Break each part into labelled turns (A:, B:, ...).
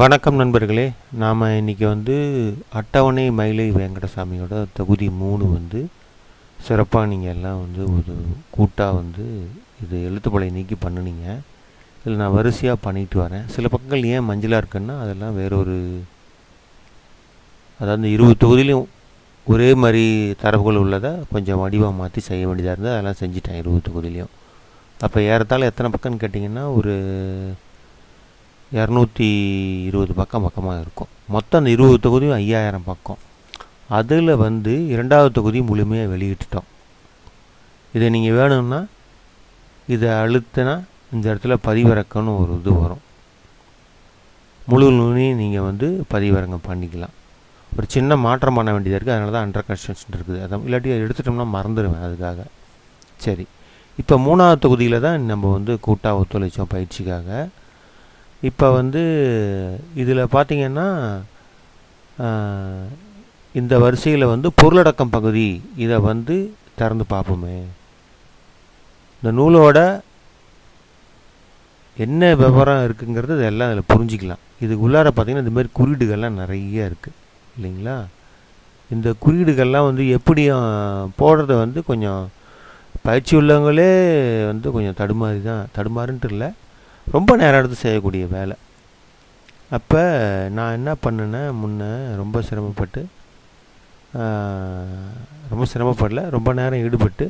A: வணக்கம் நண்பர்களே. நாம் இன்றைக்கி வந்து அட்டவணை மயிலை வெங்கடசாமியோட தொகுதி மூணு வந்து சிறப்பாக நீங்கள் எல்லாம் வந்து ஒரு கூட்டாக வந்து இது எழுத்துப்படை நீக்கி பண்ணுனீங்க. இதில் நான் வரிசையாக பண்ணிட்டு வரேன். சில பக்கங்கள் ஏன் மஞ்சளாக இருக்குன்னா அதெல்லாம் வேறொரு அதாவது இருபது தொகுதியிலையும் ஒரே மாதிரி தரவுகள் உள்ளதை கொஞ்சம் வடிவம் மாற்றி செய்ய வேண்டியதாக இருந்தால் அதெல்லாம் செஞ்சுட்டேன் இருபது தொகுதியிலையும். அப்போ ஏறத்தாழ எத்தனை பக்கம்னு கேட்டிங்கன்னா ஒரு இரநூத்தி இருபது பக்கம் பக்கமாக இருக்கும். மொத்தம் அந்த இருபது தொகுதியும் ஐயாயிரம் பக்கம். அதில் வந்து இரண்டாவது தொகுதி முழுமையாக வெளியிட்டுட்டோம். இதை நீங்கள் வேணும்னா இதை அழுத்தினா இந்த இடத்துல பதிவிறக்கம்னு ஒரு இது வரும். முழு நூலையும் நீங்கள் வந்து பதிவிறக்கம் பண்ணிக்கலாம். ஒரு சின்ன மாற்றம் பண்ண வேண்டியது இருக்குது அதனால தான் அண்டர் கன்ஸ்ட்ரக்ஷன் இருக்குது. அதை இல்லாட்டி எடுத்துட்டோம்னா மறந்துடுவேன் அதுக்காக. சரி. இப்போ மூணாவது தொகுதியில் தான் நம்ம வந்து கூட்டாக ஒத்துழைச்சோம் பயிற்சிக்காக. இப்போ வந்து இதில் பார்த்திங்கன்னா இந்த வரிசையில் வந்து பொருளடக்கம் பகுதி இதை வந்து திறந்து பார்ப்போமே இந்த நூலோட என்ன விவரம் இருக்குங்கிறது இதெல்லாம் அதில் புரிஞ்சிக்கலாம். இதுக்கு உள்ளார பார்த்தீங்கன்னா இந்தமாரி குறியீடுகள்லாம் நிறைய இருக்குது இல்லைங்களா? இந்த குறியீடுகள்லாம் வந்து எப்படி போடுறத வந்து கொஞ்சம் பயிற்சி உள்ளவங்களே வந்து கொஞ்சம் தடுமாறி தான் தடுமாறுன்ட்டு இல்லை. ரொம்ப நேரம் எடுத்து செய்யக்கூடிய வேலை. அப்போ நான் என்ன பண்ணேன்னா முன்ன ரொம்ப சிரமப்பட்டு ரொம்ப சிரமப்படல ரொம்ப நேரம் ஈடுபட்டு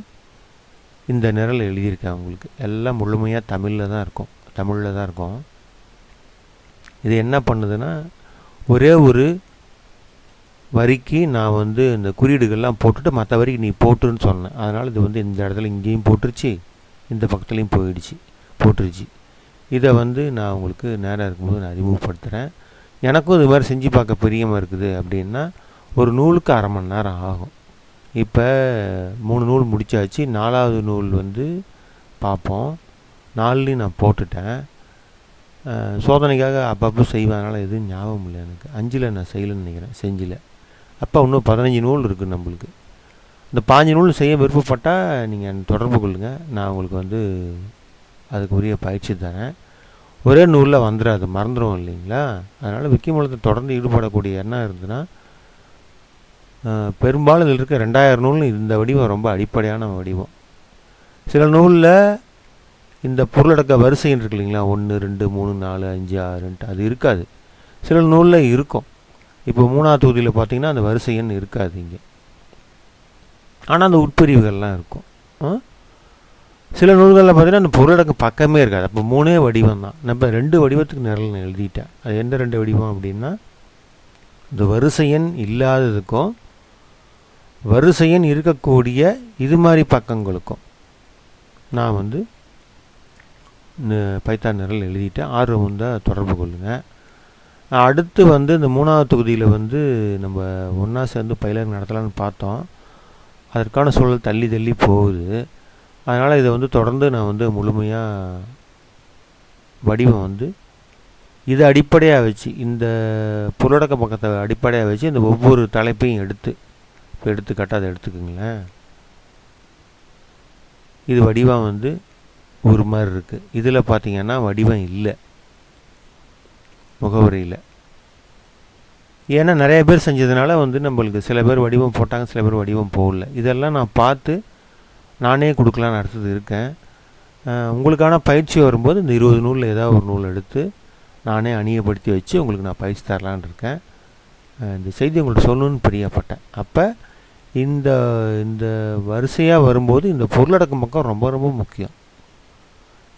A: இந்த நிரல் எழுதியிருக்கேன் உங்களுக்கு எல்லாம் முழுமையாக தமிழில் தான் இருக்கும். தமிழில் தான் இருக்கும். இது என்ன பண்ணுதுன்னா ஒரே ஒரு வரிக்கு நான் வந்து இந்த குறியீடுகள்லாம் போட்டுட்டு மற்ற வரிக்கு நீ போட்டுன்னு சொன்னேன். அதனால் இது வந்து இந்த இடத்துல இங்கேயும் போட்டுருச்சு இந்த பக்கத்துலேயும் போயிடுச்சு போட்டுருச்சு. இதை வந்து நான் உங்களுக்கு நேரம் இருக்கும்போது நான் அறிமுகப்படுத்துகிறேன் எனக்கும் இது மாதிரி செஞ்சு பார்க்க பிரியமாக இருக்குது அப்படின்னா ஒரு நூலுக்கு அரை மணி நேரம் ஆகும். இப்போ மூணு நூல் முடிச்சாச்சு. நாலாவது நூல் வந்து பார்ப்போம். நாலுலேயும் நான் போட்டுட்டேன். சோதனைக்காக அப்பப்போ செய்வேன் அதனால் எதுவும் ஞாபகம் இல்லை எனக்கு. அஞ்சில் நான் செய்யலைன்னு நினைக்கிறேன். செஞ்சில். அப்போ இன்னும் பதினஞ்சு நூல் இருக்குது நம்மளுக்கு. இந்த பாஞ்சு நூல் செய்ய விருப்பப்பட்டால் நீங்கள் தொடர்பு கொள்ளுங்கள் நான் உங்களுக்கு வந்து அதுக்கு உரிய பயிற்சி தரேன். ஒரே நூலில் வந்துடாது மறந்துடும் இல்லைங்களா? அதனால் விக்கிமூலத்தை தொடர்ந்து ஈடுபடக்கூடிய எண்ணம் இருந்ததுன்னா பெரும்பாலும் இதில் இருக்க ரெண்டாயிரம் நூல் இந்த வடிவம் ரொம்ப அடிப்படையான வடிவம். சில நூலில் இந்த பொருளடக்க வரிசைன்னு இருக்கு இல்லைங்களா? ஒன்று ரெண்டு மூணு நாலு அஞ்சு ஆறுன்ட்டு அது இருக்காது. சில நூலில் இருக்கும். இப்போ மூணாவது தொகுதியில் பார்த்தீங்கன்னா அந்த வரிசை எண் இருக்காது இங்கே. ஆனால் அந்த உட்பிரிவுகள்லாம் இருக்கும். ஆ? சில நூல்களில் பார்த்தீங்கன்னா அந்த பொருளடக்க பக்கமே இருக்காது. அப்போ மூணே வடிவம் தான். நம்ம ரெண்டு வடிவத்துக்கு நிரல் எழுதிட்டேன். அது எந்த ரெண்டு வடிவம் அப்படின்னா இந்த வரிசையன் இல்லாததுக்கும் வரிசையன் இருக்கக்கூடிய இது மாதிரி பக்கங்களுக்கும் நான் வந்து பைத்தான் நிரல் எழுதிட்டேன். ஆர்வம் இருந்தால் தொடர்பு கொள்ளுங்கள் அடுத்து வந்து இந்த மூணாவது தொகுதியில் வந்து நம்ம ஒன்றா சேர்ந்து பயிலரங்கு நடத்தலாம்னு பார்த்தோம். அதற்கான சூழல் தள்ளி தள்ளி போகுது. அதனால் இதை வந்து தொடர்ந்து நான் வந்து முழுமையாக வடிவம் வந்து இதை அடிப்படையாக வச்சு இந்த பொருளடக்க பக்கத்தை அடிப்படையாக வச்சு இந்த ஒவ்வொரு தலைப்பையும் எடுத்து இப்போ எடுத்துக்காட்டாக அதை எடுத்துக்கோங்களேன். இது வடிவம் வந்து ஒரு மாதிரி இருக்குது இதில் பார்த்தீங்கன்னா வடிவம் இல்லை. முகவரியில். ஏன்னா நிறைய பேர் செஞ்சதுனால வந்து நம்மளுக்கு சில பேர் வடிவம் போட்டாங்க சில பேர் வடிவம் போடல. இதெல்லாம் நான் பார்த்து நானே கொடுக்கலான்னு அடுத்தது இருக்கேன். உங்களுக்கான பயிற்சி வரும்போது இந்த இருபது நூலில் ஏதாவது ஒரு நூல் எடுத்து நானே அணியப்படுத்தி வச்சு உங்களுக்கு நான் பயிற்சி தரலான்னு இருக்கேன். இந்த செய்தி உங்கள்கிட்ட சொல்லணும்னு பிரியப்பட்டேன். அப்போ இந்த இந்த வரிசையாக வரும்போது இந்த பொருளடக்கம் பக்கம் ரொம்ப ரொம்ப முக்கியம்.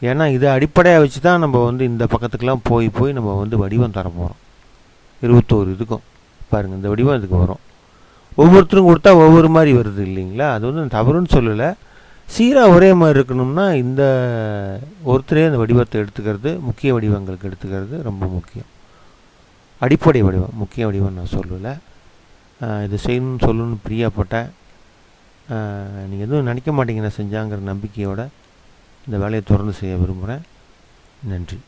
A: ஏன்னா இதை அடிப்படையாக வச்சு தான் நம்ம வந்து இந்த பக்கத்துக்கெலாம் போய் போய் நம்ம வந்து வடிவம் தர போகிறோம் இருபத்தோரு இதுக்கும். பாருங்கள் இந்த வடிவம் இதுக்கு வரும். ஒவ்வொருத்தரும் கொடுத்தா ஒவ்வொரு மாதிரி வருது இல்லைங்களா? அது வந்து தவறுன்னு சொல்லலை. சீராக ஒரே மாதிரி இருக்கணும்னா இந்த ஒருத்தரே அந்த வடிவத்தை எடுத்துக்கிறது முக்கிய வடிவங்களுக்கு எடுத்துக்கிறது ரொம்ப முக்கியம். அடிப்படை வடிவம் முக்கிய வடிவம் நான் சொல்லலை. இது செய்யணும்னு சொல்லணும்னு பிரியப்பட்டேன் நீங்கள் எதுவும் நினைக்க மாட்டீங்க நான் செஞ்சாங்கிற நம்பிக்கையோட இந்த வேலையை தொடர்ந்து செய்ய விரும்புகிறேன் நன்றி.